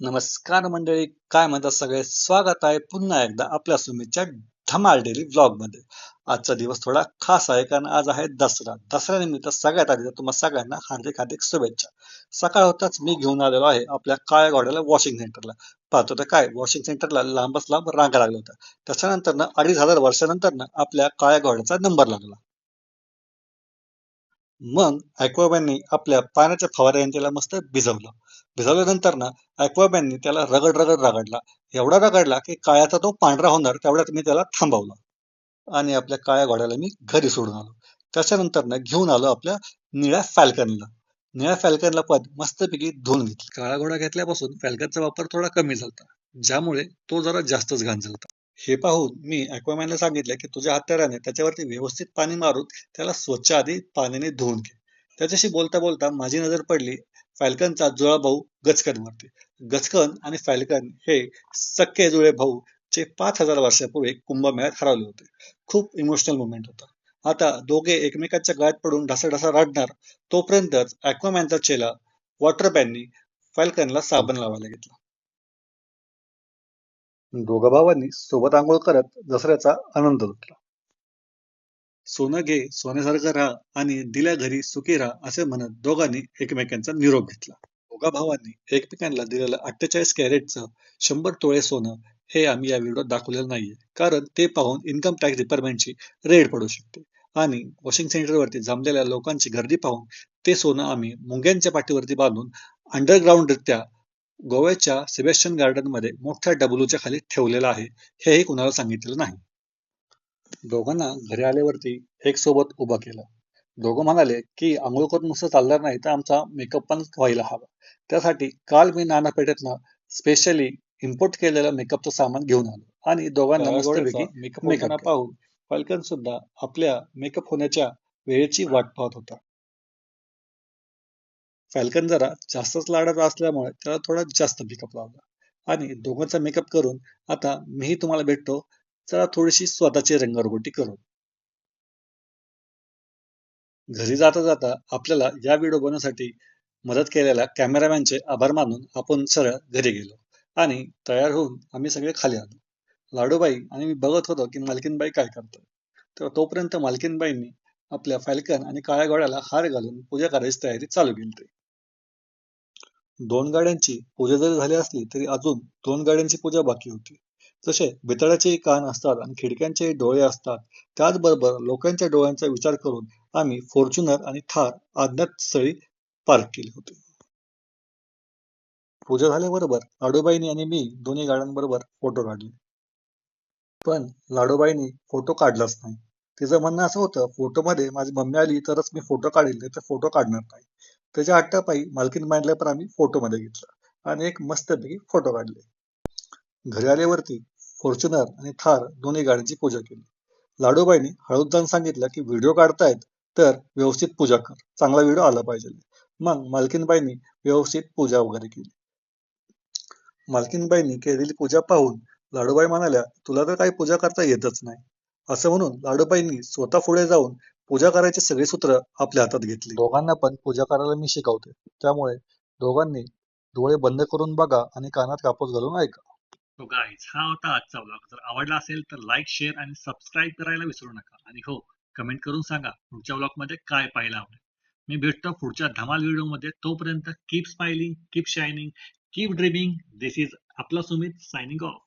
नमस्कार मंडळी काय म्हणतात सगळे? स्वागत आहे पुन्हा एकदा आपल्या सुमितच्या धमाल डेली ब्लॉगमध्ये. आजचा दिवस थोडा खास आहे कारण आज आहे दसरा. दसऱ्यानिमित्त सगळ्यात आधी तुम्हाला सगळ्यांना हार्दिक हार्दिक शुभेच्छा. सकाळ होताच मी घेऊन आलेलो आहे आपल्या काळ्या घोड्याला वॉशिंग सेंटरला पाहतो तर काय वॉशिंग सेंटरला लांबच लांब रांगा लागल्या होत्या. त्याच्यानंतर ना अडीच हजार वर्षानंतर ना आपल्या काळ्या घोड्याचा नंबर लागला. मग ॲक्वाबॅननी आपल्या पाण्याच्या फवाऱ्या त्याला मस्त भिजवलं. भिजवल्यानंतर ना ॲक्वाबॅननी त्याला रगड रगड रगडला. एवढा रगडला की काळ्याचा तो पांढरा होणार तेवढ्यात मी त्याला थांबवलं. आणि आपल्या काळ्या घोड्याला मी घरी सोडून आलो. त्याच्यानंतर ना घेऊन आलो आपल्या निळ्या फॅल्कनला. निळ्या फॅल्कनला पण मस्तपैकी धुवून घेतली. काळा घोडा घेतल्यापासून फॅल्कनचा वापर थोडा कमी झाला ज्यामुळे तो जरा जास्तच घाण झाला हे पाहून मी अॅक्वामॅनला सांगितलं की तुझ्या हत्याराने त्याच्यावरती व्यवस्थित पाणी मारून त्याला स्वच्छ आधी पाण्याने धुवून घे. त्याच्याशी बोलता बोलता माझी नजर पडली. फॅल्कनचा जुळा भाऊ गचकन मरते गचकन आणि फॅल्कन हे सक्के जुळे भाऊ चे पाच हजार वर्षापूर्वी कुंभमेळ्यात हरवले होते. खूप इमोशनल मुवमेंट होता. आता दोघे एकमेकांच्या गळ्यात पडून ढासा रडणार तोपर्यंतच ॲक्वामॅनचा चेला वॉटरपॅननी फॅल्कनला साबण लावायला घेतला. दोघा भावांनी सोबत आंघोळ करत दसऱ्याचा आनंद लुटला. सोनं घे सोन्यासारखं राहा आणि दिल्या घरी सुखी राहा असे म्हणत दोघांनी एकमेकांचा निरोप घेतला. दोघा भावांनी एकमेकांना दिलेलं अठ्ठेचाळीस कॅरेटचं शंभर तोळे सोनं हे आम्ही या व्हिडिओत दाखवलेलं नाहीये. कारण ते पाहून इन्कम टॅक्स डिपार्टमेंटची रेड पडू शकते. आणि वॉशिंग सेंटरवरती जमलेल्या लोकांची गर्दी पाहून ते सोनं आम्ही मुंग्यांच्या पाठीवरती बांधून अंडरग्राऊंड रित्या गोव्याच्या सेबेस्टन गार्डनमध्ये मोठ्या डबलूच्या खाली ठेवलेलं आहे. हेही कुणाला सांगितलेलं नाही. दोघांना घरी आल्यावरती एक सोबत उभा केलं. दोघं म्हणाले की आंघोळ करून नुसतं चालणार नाही तर आमचा मेकअप पण व्हायला हवा. त्यासाठी काल मी नाना पेठेतनं स्पेशली इम्पोर्ट केलेलं मेकअपचं सामान घेऊन आलो आणि दोघांना मेकअप मेकअप पाहून फाल्कन सुद्धा आपल्या मेकअप होण्याच्या वेळेची वाट पाहत होता. फॅल्कन जरा जास्तच लाडाचा असल्यामुळे त्याला थोडा जास्त मेकअप लावला. आणि दोघांचा मेकअप करून आता मीही तुम्हाला भेटतो. चला थोडीशी स्वतःची रंगरगोटी करू. घरी जाता जाता आपल्याला या व्हिडिओ बनवण्यासाठी मदत केलेल्या कॅमेरामॅनचे आभार मानून आपण सरळ घरी गेलो आणि तयार होऊन आम्ही सगळे खाली आलो. लाडूबाई आणि मी बघत होतो की मालकीनबाई काय करतात. तर तोपर्यंत मालकीनबाईंनी आपल्या फॅल्कन आणि काळ्या घोड्याला हार घालून पूजा करायची तयारी चालू केली दोन गाड्यांची पूजा जरी झाली असली तरी अजून दोन गाड्यांची पूजा बाकी होती. जसे बितळ्याचे कान असतात आणि खिडक्यांचे डोळे असतात त्याचबरोबर लोकांच्या डोळ्यांचा विचार करून आम्ही फॉर्च्युनर आणि थार अज्ञात स्थळी पार्क केले होते. पूजा झाल्याबरोबर लाडूबाईंनी आणि मी दोन्ही गाड्यांबरोबर फोटो काढले. पण लाडूबाईंनी फोटो काढलाच नाही. तिचं म्हणणं असं होतं फोटोमध्ये माझी मम्मी आली तरच मी फोटो काढेल तर फोटो काढणार नाही. त्याच्या हट्टापायी मालकीन मांडल्यावर आम्ही फोटोमध्ये घेतलं आणि एक मस्तपैकी फोटो काढले. घरी आल्यावरती फॉर्च्युनर आणि थार दोन्ही गाड्यांची पूजा केली. लाडूबाईंनी हळूदान सांगितलं की व्हिडिओ काढतायत तर व्यवस्थित पूजा कर. चांगला व्हिडिओ आला पाहिजे. मग मालकीनबाईंनी व्यवस्थित पूजा वगैरे केली. मालकीनबाईंनी केलेली पूजा पाहून लाडूबाई म्हणाल्या तुला तर काही पूजा करता येतच नाही. असं म्हणून लाडूबाईंनी स्वतः पुढे जाऊन पूजा करायचे सगळे सूत्र आपल्या हातात घेतली. दोघांना पण पूजा करायला मी शिकवते. त्यामुळे दोघांनी डोळे बंद करून बघा आणि कानात कापूस घालून ऐका. तो गाईज हा होता आजचा ब्लॉग जर आवडला असेल तर लाईक शेअर आणि सबस्क्राईब करायला विसरू नका. आणि हो कमेंट करून सांगा पुढच्या ब्लॉगमध्ये काय पाहायला आवडेल. मी भेटतो पुढच्या धमाल व्हिडिओमध्ये तोपर्यंत keep smiling keep shining keep dreaming this is आपला सुमित सायनिंग ऑफ